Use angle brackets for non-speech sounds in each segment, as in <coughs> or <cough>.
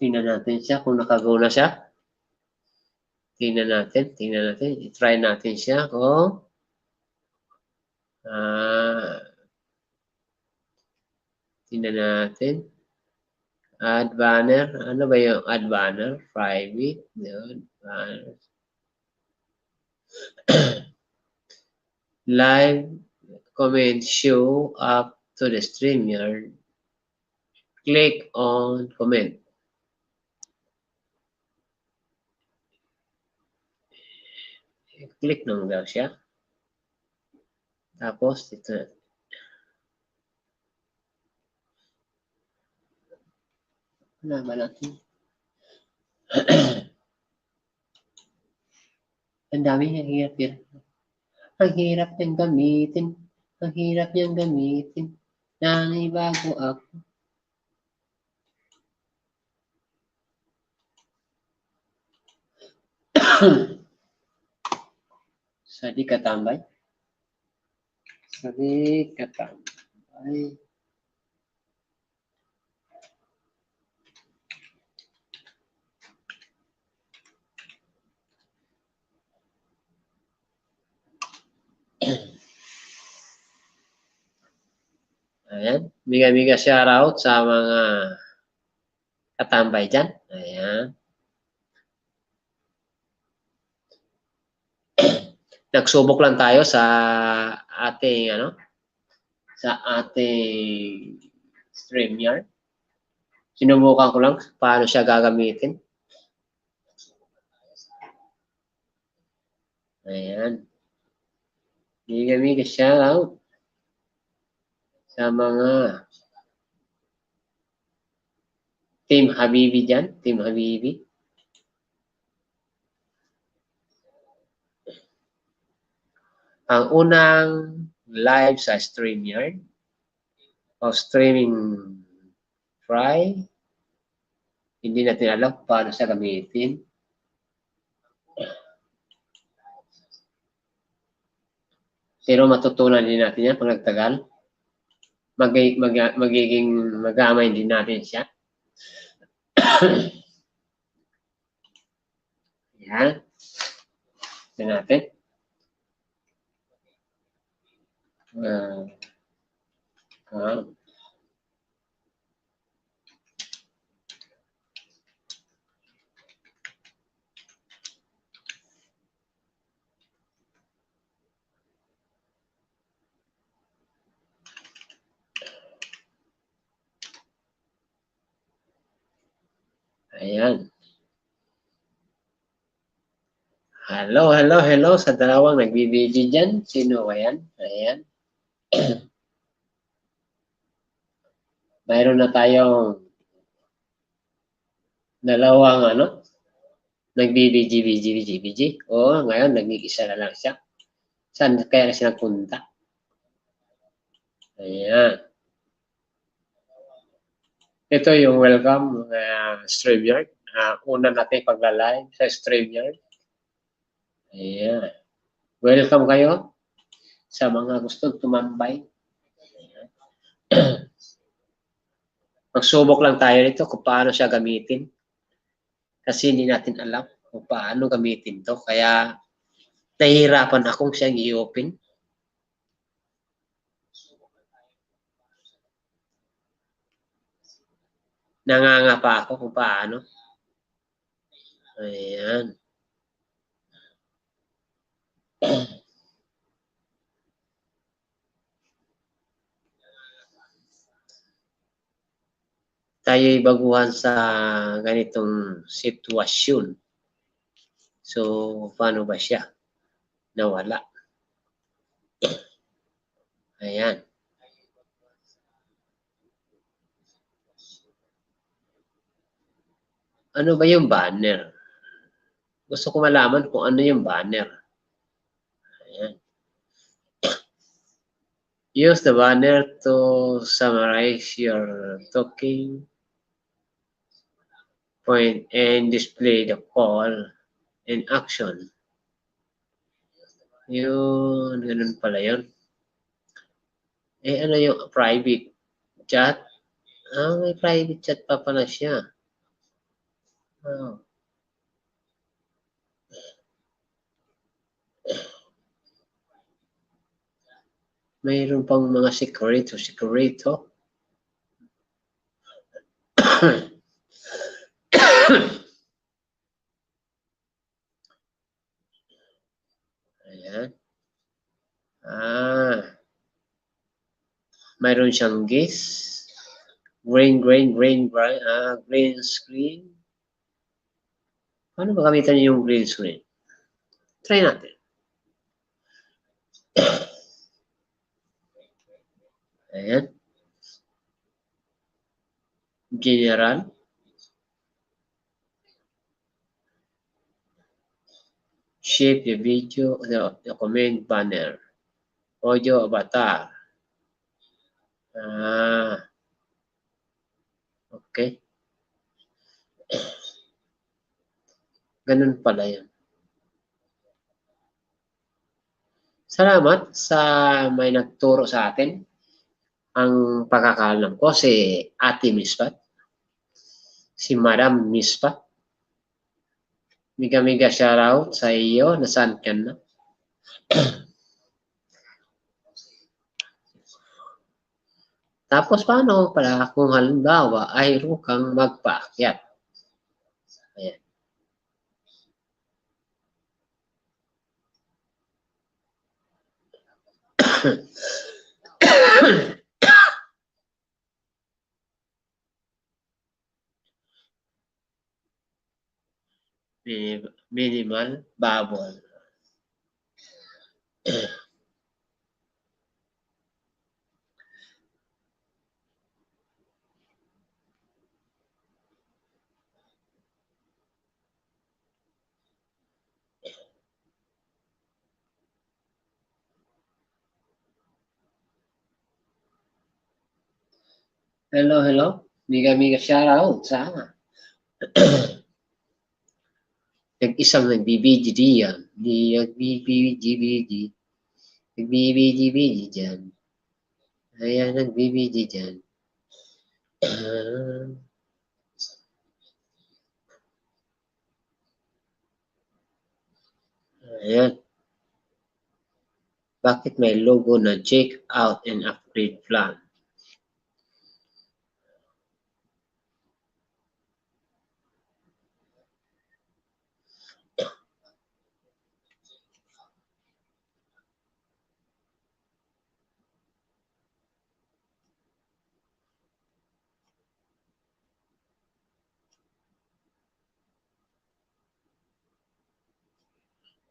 Tingnan natin siya kung nakagaw na siya. Tingnan natin, tingnan natin. I-try natin siya kung ah, tingnan natin. Add banner. Ano ba yung add banner? Private. Yun. Banner. <clears throat> Live comment show up to the StreamYard. Click on comment. Click lang daw siya. Tapos, ito na. Wala ba natin? <clears throat> Ang dami, ang hirap yan. Ang hirap niyang gamitin. Ang hirap niyang gamitin. Nanibago ako. Sa <clears throat> di katambay. Sa di katambay. Ayan. Miga-miga shoutout sa mga katambay dyan. Ayan. Nagsubok lang tayo sa ating ano sa ating StreamYard. Sinubukan ko lang paano siya gagamitin. Ayan. Miga-miga shoutout sa mga Team Habibi dyan. Team Habibi. Ang unang live sa StreamYard o streaming try. Hindi natin alam paano siya gamitin. Pero matutunan din natin yan pag nagtagal. Mag, mag, magiging magamay din natin siya. <coughs> Yan. Ito natin. Uh, Ayan. Hello, hello, hello sa dalawang nagbibideo dyan. Sino ba yan? Ayan. <clears throat> Mayroon na tayong dalawang ano, nagbibideo, video, video, video. O, ngayon, nag-iisa na lang siya. Saan kaya siya nagpunta? Ayan. Ito yung welcome uh, StreamYard. Uh, una natin pagla-live sa StreamYard. Ayan. Welcome kayo sa mga gustong tumambay. <clears throat> Magsubok lang tayo nito kung paano siya gamitin. Kasi hindi natin alam kung paano gamitin to. Kaya nahihirapan akong siyang i-open. Nanganga pa ako kung paano. Ayan. <clears throat> Tayo'y baguhan sa ganitong sitwasyon. So, paano ba siya? Nawala. <clears throat> Ayan. Ano ba yung banner? Gusto ko malaman kung ano yung banner. Ayan. <clears throat> Use the banner to summarize your talking point and display the call and action. Yun, ganun pala yun. Eh, ano yung private chat? Ah, may private chat pa pala siya. Oh. Mayroon pang mga sikreto, sikreto. Ayan. <coughs> Ah. Mayroon siyang gis. Green, green, green, green, ah, green screen. Paano ba gamitan yung green screen? Try natin. Ayan. <coughs> General. Shape the video, the, the comment banner. Audio avatar. Ah. Okay. <coughs> Ganun pala yan. Salamat sa may nagturo sa atin. Ang pagkakalam ko si Ate Mispat. Si Madam Mispat. Miga-miga shoutout sa iyo. Nasaan ka na? Tapos paano pala kung halimbawa ay kang magpaakyat? Ayan. <coughs> minimal bubble. Hello, hello. Miga-miga shoutout <clears throat> sa Nag-isang nagbibidyo diyan. Di nagbibidyo-bidyo. Nagbibidyo-bidyo dyan. Ayan, nagbibidyo dyan. Ah. Ayan. Bakit may logo na check out and upgrade plan?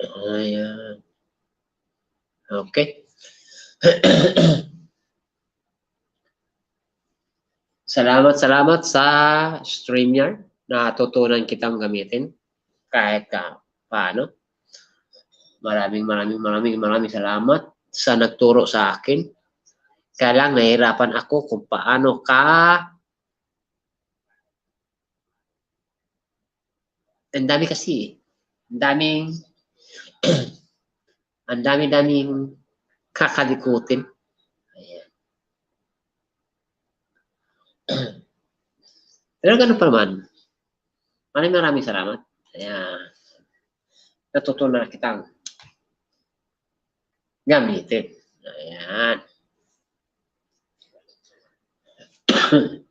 Ayan. Okay. <clears throat> salamat, salamat sa StreamYard na tutunan kitang gamitin kahit ka paano. Maraming maraming maraming maraming salamat sa nagturo sa akin. Kaya lang nahirapan ako kung paano ka ang dami kasi ang daming ang dami-daming kakalikutin. Ayan. <clears throat> Pero ganun pa naman. Maraming maraming salamat. Ayan. Natutunan kitang gamitin. Ayan. <clears throat>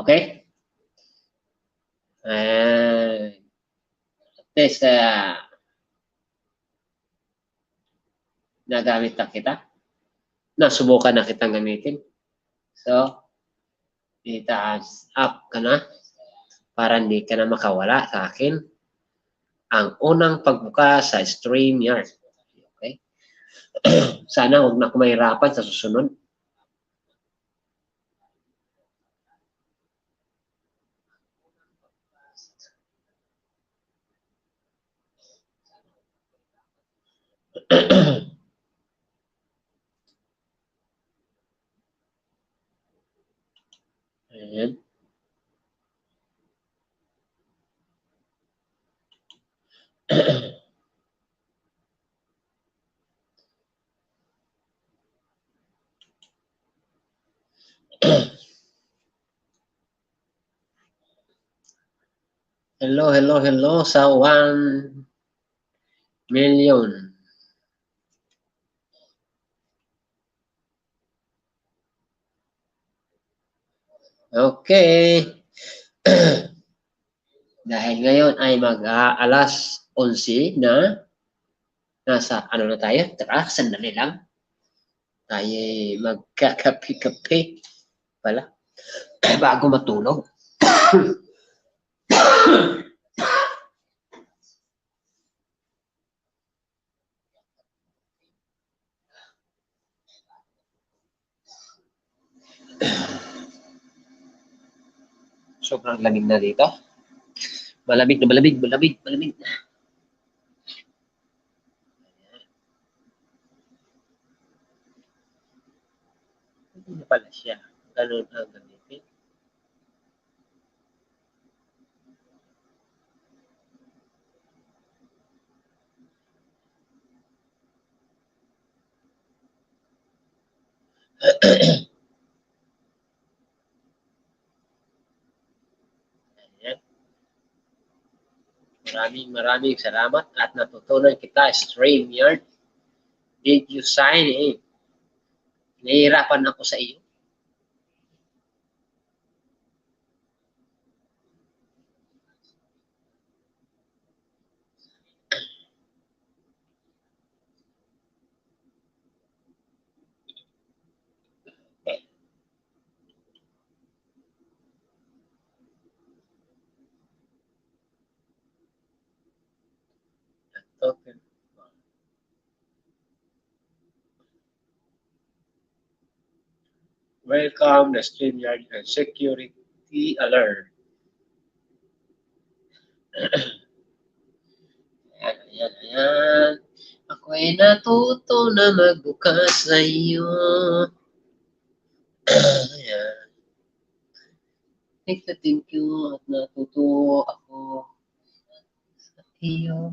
okay? Uh, at least, uh, nagamit na kita. Nasubukan na kitang gamitin. So, itaas up ka na para hindi ka na makawala sa akin. Ang unang pagbuka sa StreamYard. Okay? <clears throat> Sana huwag na ako mahirapan sa susunod. <clears throat> Ayan. <clears throat> Hello, hello, hello sa 1 million. Okay. <clears throat> Dahil ngayon ay mag ah, alas 11 na nasa ano na tayo? Tara, sandali lang. Tayo ay magkakape-kape pala <clears throat> bago matulog. <clears throat> Sobrang lamig na dito. Malamig na malamig, malamig, malamig na. Hindi pala siya. Ganun ang gamitin. Ayan. Maraming maraming salamat at natutunan kita StreamYard. Did you sign in? Nahihirapan ako sa iyo. Token. Welcome the StreamYard and security alert. <clears throat> ayan, ayan, ayan. Ako ay natuto na magbukas sa iyo. <clears throat> ayan. Thank you, thank you. At natuto ako sa iyo.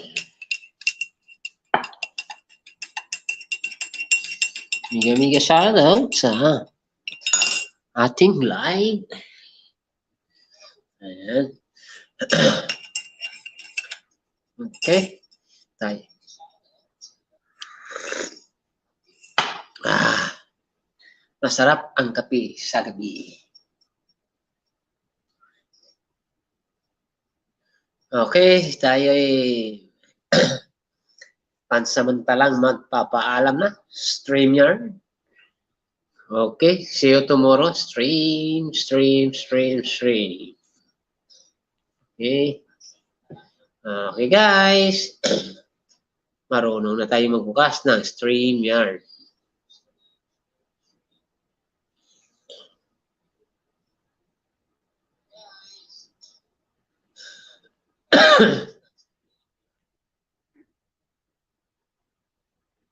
shoutout sa ating live. Ayan. <clears throat> Okay. Tayo. Ah, masarap ang kape sa gabi. Okay, tayo ay <clears throat> pansamantalang magpapaalam na. StreamYard. Okay, see you tomorrow. Stream, stream, stream, stream. Okay. Okay, guys. <clears throat> Marunong na tayo magbukas ng StreamYard. <clears throat>